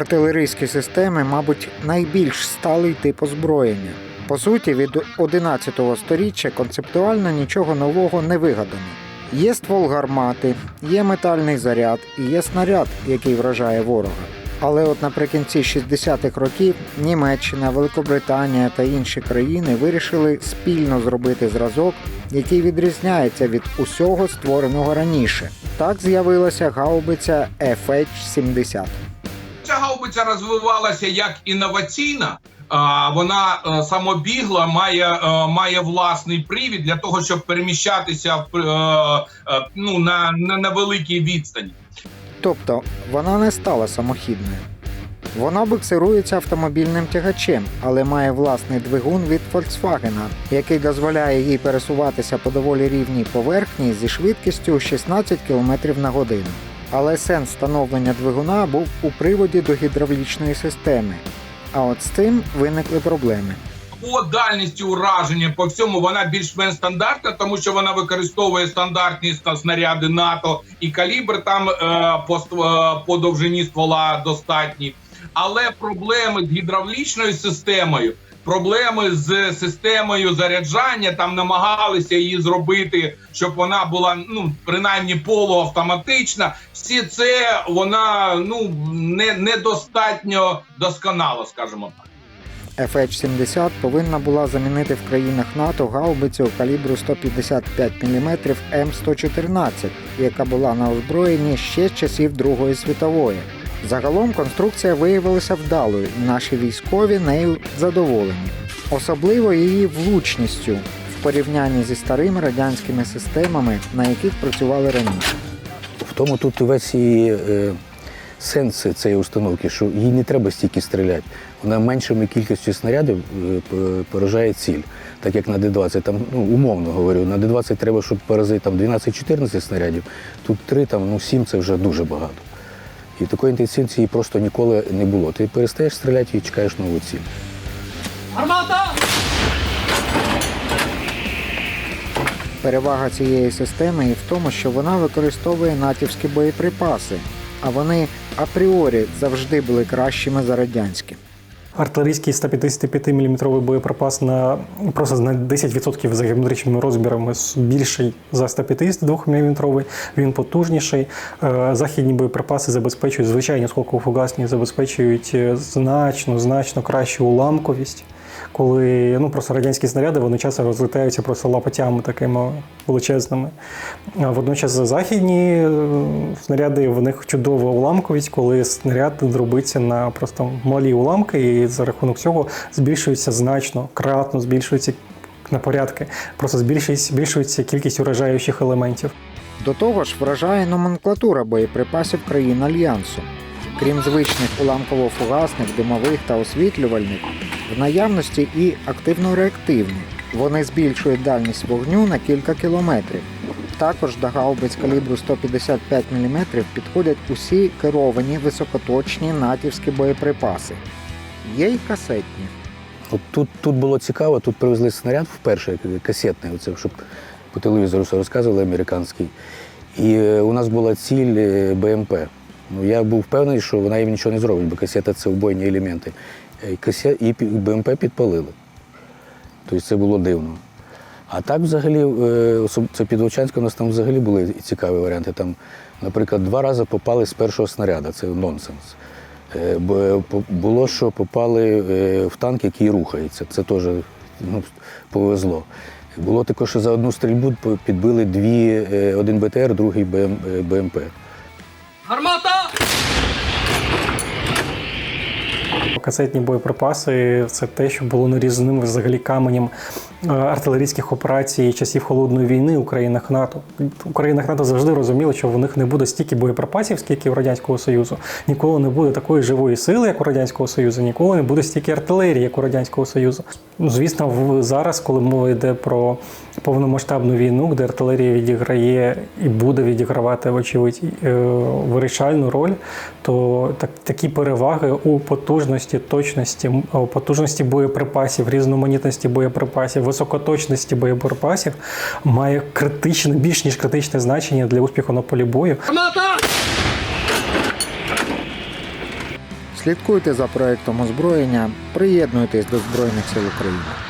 Артилерійські системи, мабуть, найбільш сталий тип озброєння. По суті, від 11 століття концептуально нічого нового не вигадано. Є ствол гармати, є метальний заряд і є снаряд, який вражає ворога. Але от наприкінці 60-х років Німеччина, Великобританія та інші країни вирішили спільно зробити зразок, який відрізняється від усього створеного раніше. Так з'явилася гаубиця FH-70. Ця розвивалася як інноваційна. Вона е, самобігла, має, е, має власний привід для того, щоб переміщатися е, ну, на, на, на великій відстані. Тобто вона не стала самохідною. Вона буксирується автомобільним тягачем, але має власний двигун від Volkswagen, який дозволяє їй пересуватися по доволі рівній поверхні зі швидкістю 16 км на годину. Але сенс встановлення двигуна був у приводі до гідравлічної системи. А от з цим виникли проблеми. По дальності ураження по всьому вона більш-менш стандартна, тому що вона використовує стандартні ста- снаряди НАТО і калібр там е, по, е, по довжині ствола достатні. Але проблеми з гідравлічною системою, проблеми з системою заряджання там намагалися її зробити, щоб вона була ну принаймні полуавтоматична. Всі це вона ну не недостатньо досконало, скажімо так. FH-70 повинна була замінити в країнах НАТО гаубицю калібру 155 мм М114, яка була на озброєнні ще з часів Другої світової. Загалом конструкція виявилася вдалою, і наші військові нею задоволені, особливо її влучністю в порівнянні зі старими радянськими системами, на яких працювали раніше. В тому тут весь і е, сенс цієї установки, що їй не треба стільки стріляти. Вона меншими кількістю снарядів е, поражає ціль. Так як на Д-20, там, ну, умовно говорю, на Д-20 треба, щоб поразити там 12-14 снарядів, тут 3, там, ну, 7 це вже дуже багато. І такої інтенсивності просто ніколи не було. Ти перестаєш стріляти і чекаєш нову ціль. Перевага цієї системи і в тому, що вона використовує натівські боєприпаси, а вони апріорі завжди були кращими за радянські. Артилерійський 155 мм боєприпас на просто на 10% за геометричними розмірами більший за 152 мм, він потужніший. Е, Західні боєприпаси забезпечують, звичайні скоково фугасні забезпечують е, значно, значно кращу уламковість. Коли ну просто радянські снаряди вони часто розлітаються просто лапотями такими величезними. А водночас західні е, снаряди в них чудова уламковість, коли снаряд дробиться на просто малі уламки, і за рахунок цього збільшується значно, кратно збільшується на порядки. Просто збільшується, збільшується кількість уражаючих елементів. До того ж, вражає номенклатура боєприпасів країн Альянсу. Крім звичних уламково-фугасних, димових та освітлювальних, в наявності і активно-реактивні. Вони збільшують дальність вогню на кілька кілометрів. Також до гаубиць калібру 155 мм підходять усі керовані високоточні натівські боєприпаси. Є й касетні. От тут, тут було цікаво, тут привезли снаряд вперше, касетний, оце, щоб по телевізору все розказували американський. І е, у нас була ціль е, БМП. Ну, я був впевнений, що вона їм нічого не зробить, бо касета це вбойні елементи. Е, І, БМП підпалили. Тобто це було дивно. А так взагалі, е, це під Вовчанськом у нас там взагалі були цікаві варіанти. Там, наприклад, два рази попали з першого снаряду, це нонсенс. Е, Було, що попали в танк, який рухається. Це теж ну, повезло. Було також, що за одну стрільбу підбили дві, один БТР, другий БМ, е, БМП. Касетні боєприпаси це те, що було нарізаним взагалі каменем артилерійських операцій часів холодної війни у країнах НАТО. У країнах НАТО завжди розуміли, що в них не буде стільки боєприпасів, скільки у радянського союзу. Ніколи не буде такої живої сили, як у радянського союзу, ніколи не буде стільки артилерії, як у радянського союзу. Ну, звісно, в- зараз, коли мова йде про повномасштабну війну, де артилерія відіграє і буде відігравати, вочевидь, е, вирішальну роль, то так, такі переваги у потужності, точності, о, потужності боєприпасів, різноманітності боєприпасів, високоточності боєприпасів має критичне, більш ніж критичне значення для успіху на полі бою. Слідкуйте за проектом озброєння, приєднуйтесь до Збройних сил України.